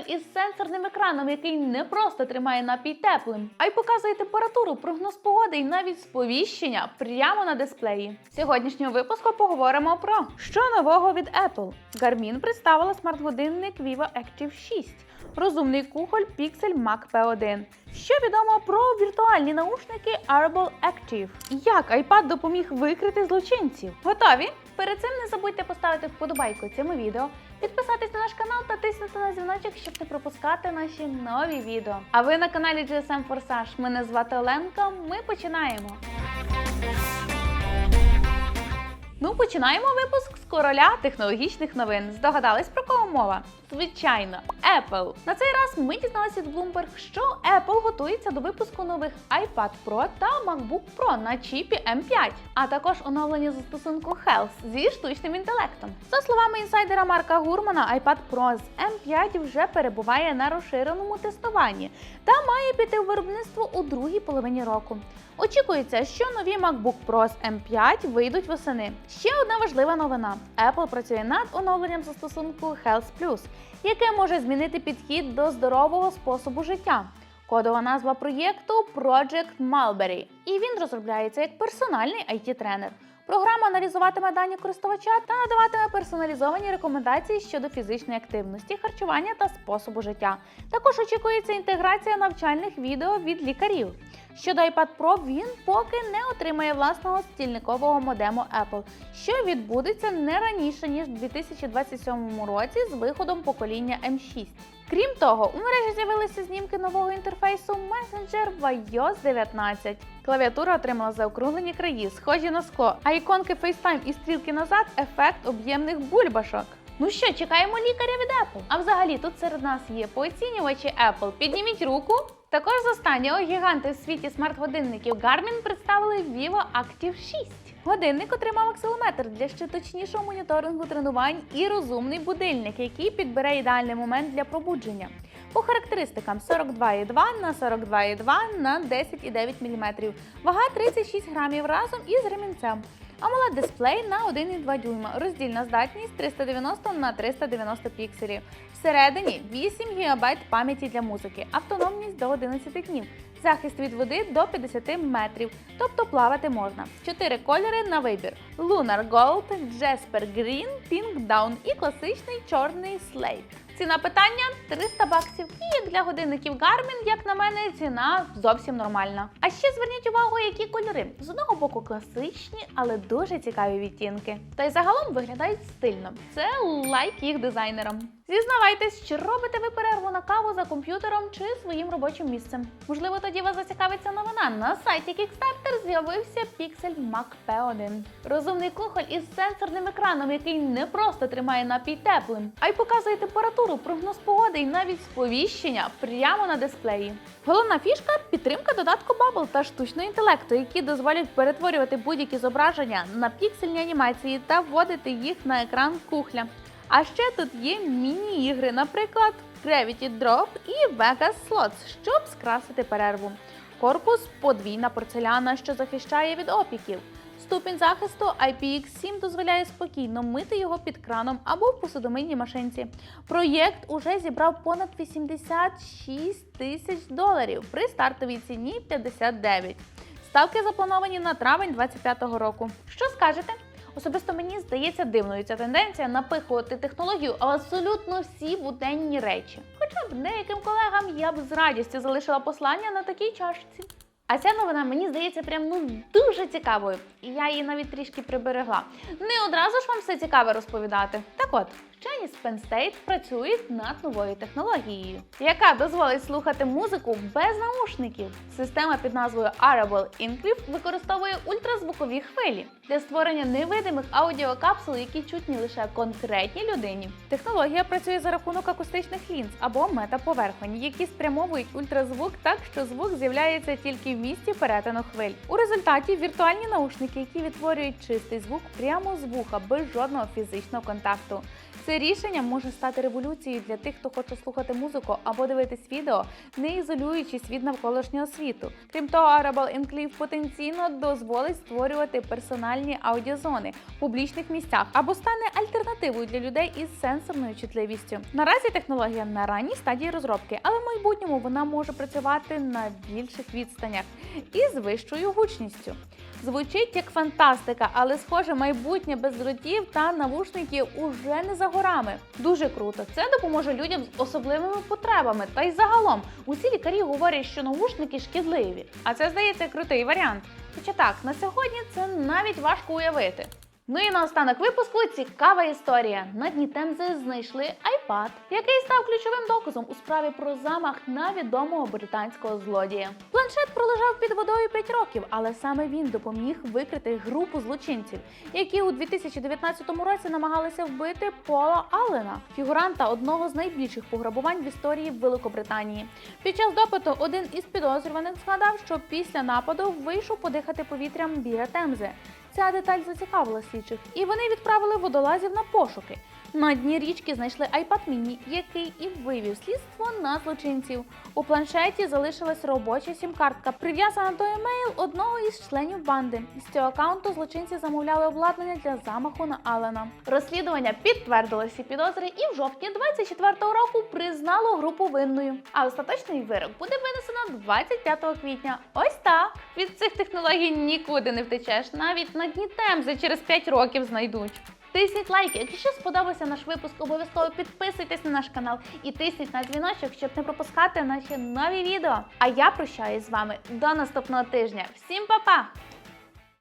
кухоль із сенсорним екраном, який не просто тримає напій теплим, а й показує температуру, прогноз погоди і навіть сповіщення прямо на дисплеї. Сьогоднішнього випуску поговоримо про що нового від Apple. Garmin представила смарт-годинник Vivo Active 6, розумний кухоль Pixel Mac P1. Що відомо про віртуальні наушники Arbol Active? Як iPad допоміг викрити злочинців? Готові? Перед цим не забудьте поставити вподобайку цьому відео, підписатись на наш канал та тиснути на дзвіночок, щоб не пропускати наші нові відео. А ви на каналі GSM Forsage. Мене звати Оленка. Ми починаємо. Ну, починаємо випуск з короля технологічних новин. Здогадались про кого мова? Звичайно, Apple. На цей раз ми дізналися від Bloomberg, що Apple готується до випуску нових iPad Pro та MacBook Pro на чіпі M5, а також оновлення застосунку Health зі штучним інтелектом. За словами інсайдера Марка Гурмана, iPad Pro з M5 вже перебуває на розширеному тестуванні та має піти у виробництво у другій половині року. Очікується, що нові MacBook Pro з M5 вийдуть восени. Ще одна важлива новина: Apple працює над оновленням застосунку Health Plus, яке може змінити підхід до здорового способу життя. Кодова назва проєкту Project Mulberry, і він розробляється як персональний IT-тренер. Програма аналізуватиме дані користувача та надаватиме персоналізовані рекомендації щодо фізичної активності, харчування та способу життя. Також очікується інтеграція навчальних відео від лікарів. Щодо iPad Pro, він поки не отримає власного стільникового модему Apple, що відбудеться не раніше ніж у 2027 році з виходом покоління M6. Крім того, у мережі з'явилися знімки нового інтерфейсу Messenger в iOS 19. Клавіатура отримала заокруглені краї, схожі на скло, а іконки FaceTime і стрілки назад ефект об'ємних бульбашок. Ну що, чекаємо лікаря від Apple. А взагалі тут серед нас є поцінювачі Apple. Підніміть руку. Також з останнього гіганти в світі смарт-годинників Garmin представили Vivo Active 6. Годинник отримав акселометр для ще точнішого моніторингу тренувань і розумний будильник, який підбере ідеальний момент для пробудження. По характеристикам 42,2 на 42,2 на 10,9 мм, вага 36 грамів разом із ремінцем. AMOLED дисплей на 1,2 дюйма, роздільна здатність 390 на 390 пікселів. Всередині 8 ГБ пам'яті для музики, автономність до 11 днів, захист від води до 50 метрів, тобто плавати можна. Чотири кольори на вибір: Lunar Gold, Jasper Green, Pink Down і класичний чорний Slate. Ціна питання 300 баксів. І як для годинників Garmin, як на мене, ціна зовсім нормальна. А ще зверніть увагу, які кольори. З одного боку класичні, але дуже цікаві відтінки. Та й загалом виглядають стильно. Це лайк їх дизайнерам. Зізнавайтесь, чи робите ви перерву на каву за комп'ютером чи своїм робочим місцем? Можливо, тоді вас зацікавиться новина. На сайті Kickstarter з'явився Pixel Mac P1. Розумний кухоль із сенсорним екраном, який не просто тримає напій теплим, а й показує температуру, прогноз погоди і навіть сповіщення прямо на дисплеї. Головна фішка підтримка додатку Bubble та штучного інтелекту, які дозволять перетворювати будь-які зображення на піксельні анімації та вводити їх на екран кухля. А ще тут є міні-ігри, наприклад, Gravity Drop і Vegas Slots, щоб скрасити перерву. Корпус подвійна порцеляна, що захищає від опіків. Ступінь захисту IPX7 дозволяє спокійно мити його під краном або в посудомийній машинці. Проєкт уже зібрав понад 86 тисяч доларів при стартовій ціні 59. Ставки заплановані на травень 2025 року. Що скажете? Особисто мені здається дивною ця тенденція напихувати технологію абсолютно всі буденні речі. Хоча б деяким колегам я б з радістю залишила послання на такій чашці. А ця новина мені здається прям ну дуже цікавою. І я її навіть трішки приберегла. Не одразу ж вам все цікаве розповідати. Так от, вчені з Penn State працюють над новою технологією, яка дозволить слухати музику без наушників. Система під назвою Arable Encrypt використовує ультразвукові хвилі для створення невидимих аудіокапсул, які чутні лише конкретній людині. Технологія працює за рахунок акустичних лінз або метаповерхонь, які спрямовують ультразвук так, що звук з'являється тільки в місці перетину хвиль. У результаті віртуальні наушники, які відтворюють чистий звук прямо з вуха без жодного фізичного контакту. Це рішення може стати революцією для тих, хто хоче слухати музику або дивитись відео, не ізолюючись від навколишнього світу. Крім того, Arable Enclave потенційно дозволить створювати персональні аудіозони в публічних місцях або стане альтернативою для людей із сенсорною чутливістю. Наразі технологія на ранній стадії розробки, але в майбутньому вона може працювати на більших відстанях і з вищою гучністю. Звучить як фантастика, але схоже, майбутнє без дротів та навушників уже не за горами. Дуже круто. Це допоможе людям з особливими потребами. Та й загалом усі лікарі говорять, що навушники шкідливі. А це здається крутий варіант. Хоча так, на сьогодні це навіть важко уявити. Ну і наостанок випуску цікава історія. На дні Темзи знайшли iPad, який став ключовим доказом у справі про замах на відомого британського злодія. Планшет пролежав під водою 5 років, але саме він допоміг викрити групу злочинців, які у 2019 році намагалися вбити Пола Аллена, фігуранта одного з найбільших пограбувань в історії Великобританії. Під час допиту один із підозрюваних згадав, що після нападу вийшов подихати повітрям біля Темзи. Ця деталь зацікавила слідчих, і вони відправили водолазів на пошуки. На дні річки знайшли iPad mini, який і вивів слідство на злочинців. У планшеті залишилась робоча сім-картка, прив'язана до емейл одного із членів банди. З цього аккаунту злочинці замовляли обладнання для замаху на Алена. Розслідування підтвердило всі підозри і в жовтні 24-го року признало групу винною. А остаточний вирок буде винесено 25 квітня. Ось так. Від цих технологій нікуди не втечеш. Навіть на дні Темзи через 5 років знайдуть. Тисніть лайки, якщо сподобався наш випуск, обов'язково підписуйтесь на наш канал і тисніть на дзвіночок, щоб не пропускати наші нові відео. А я прощаюсь з вами до наступного тижня. Всім па-па!